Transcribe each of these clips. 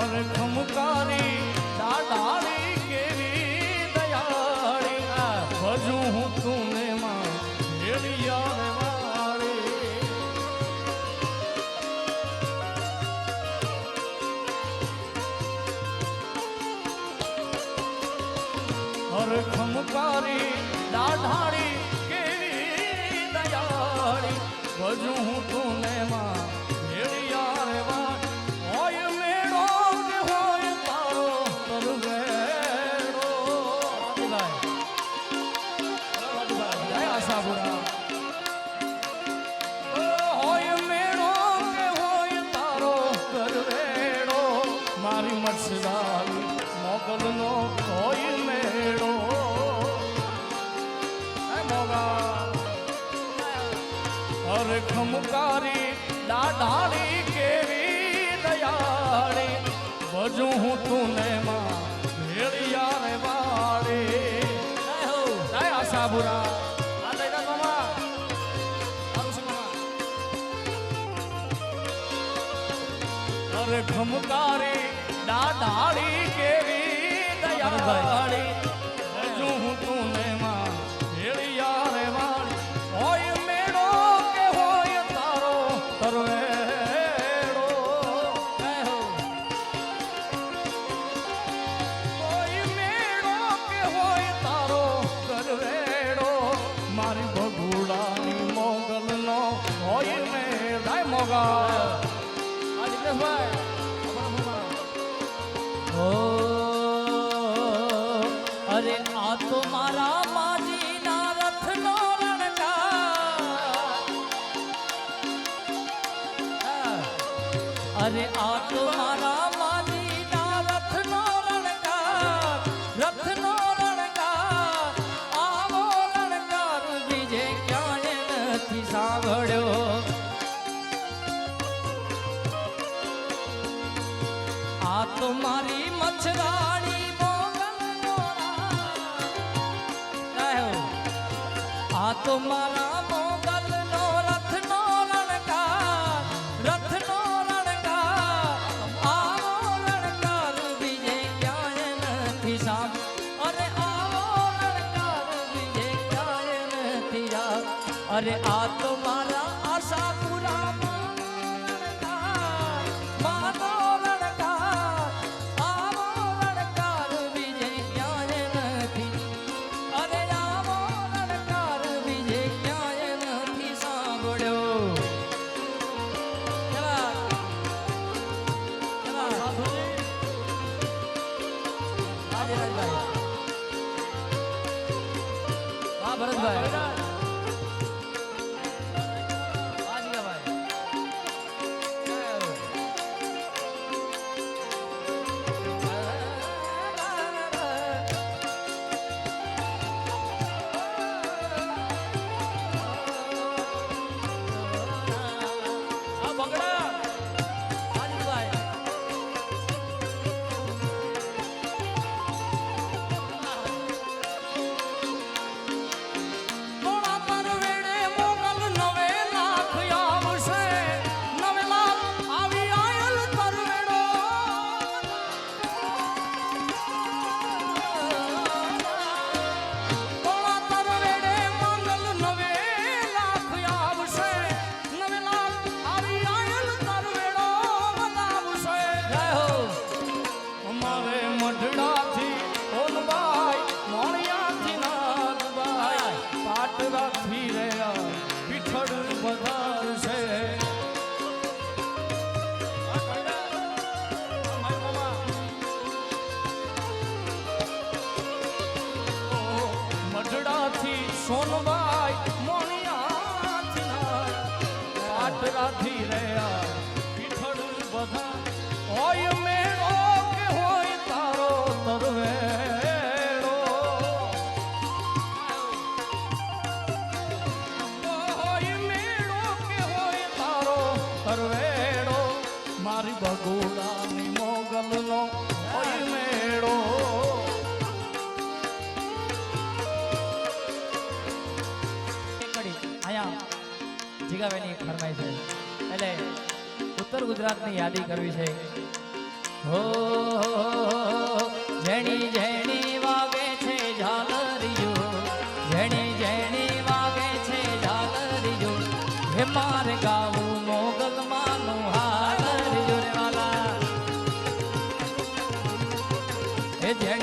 અરે ખમકારી દાડાળી કેવી દયાળી ભજુ હું તુને માં એડિયા અરે ખમકારી દાઢાળી કેવી દયાળી ભજુ હું તુને ખમકારી દાઢાળી કેવી દયાળી. ભજું હું તું ને માં ભેળિયા રે વાળી. જય આશાપુરા ખમકારી દાઢાળી કેવી દયાળી. ઓ અરે આ તો મારા માજીના રથનો રણકાર. અરે આ તો મારા મારી મચ્છરાણી. આ તો મારા મોગલનો રથનો રણકાર રથનો રણકાર. આવો રણકાર બીજે ક્યાંય નથી સામ અરે આવો રણકાર બીજે ક્યાંય નથી અરે આ તો નથી સોનબાઈ મોણિયાથી નાગ પાટરાથી રહ્યા પીઠળ બધા હોય મેળો કે હોય તારો તરવેડો હોય મેળો કે હોય તારો તરવેડો મારી બગોડાની મોગલનો હોય મેળો ગાવેની ફરમાય છે. એટલે ઉત્તર ગુજરાતની યાદી કરવી છે. હો ઝેણી ઝેણી વાગે છે ઝાલરિયું ઝેણી ઝેણી વાગે છે ઝાલરિયું હે માર ગાવું મોગલ માનું હાલરિયું વાલા હે ઝેણી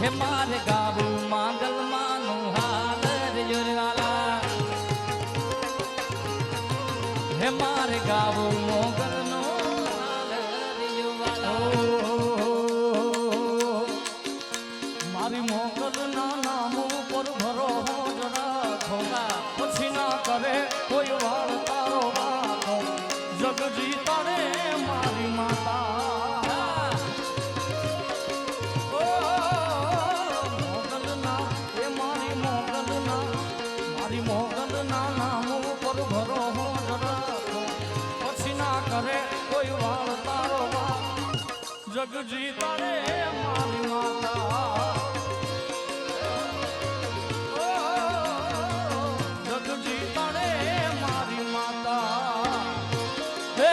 હે માર ગાવું માંગલ માનું હાલ રજોરવાલા હે ગાવું જગજીતા રે મારી માતા.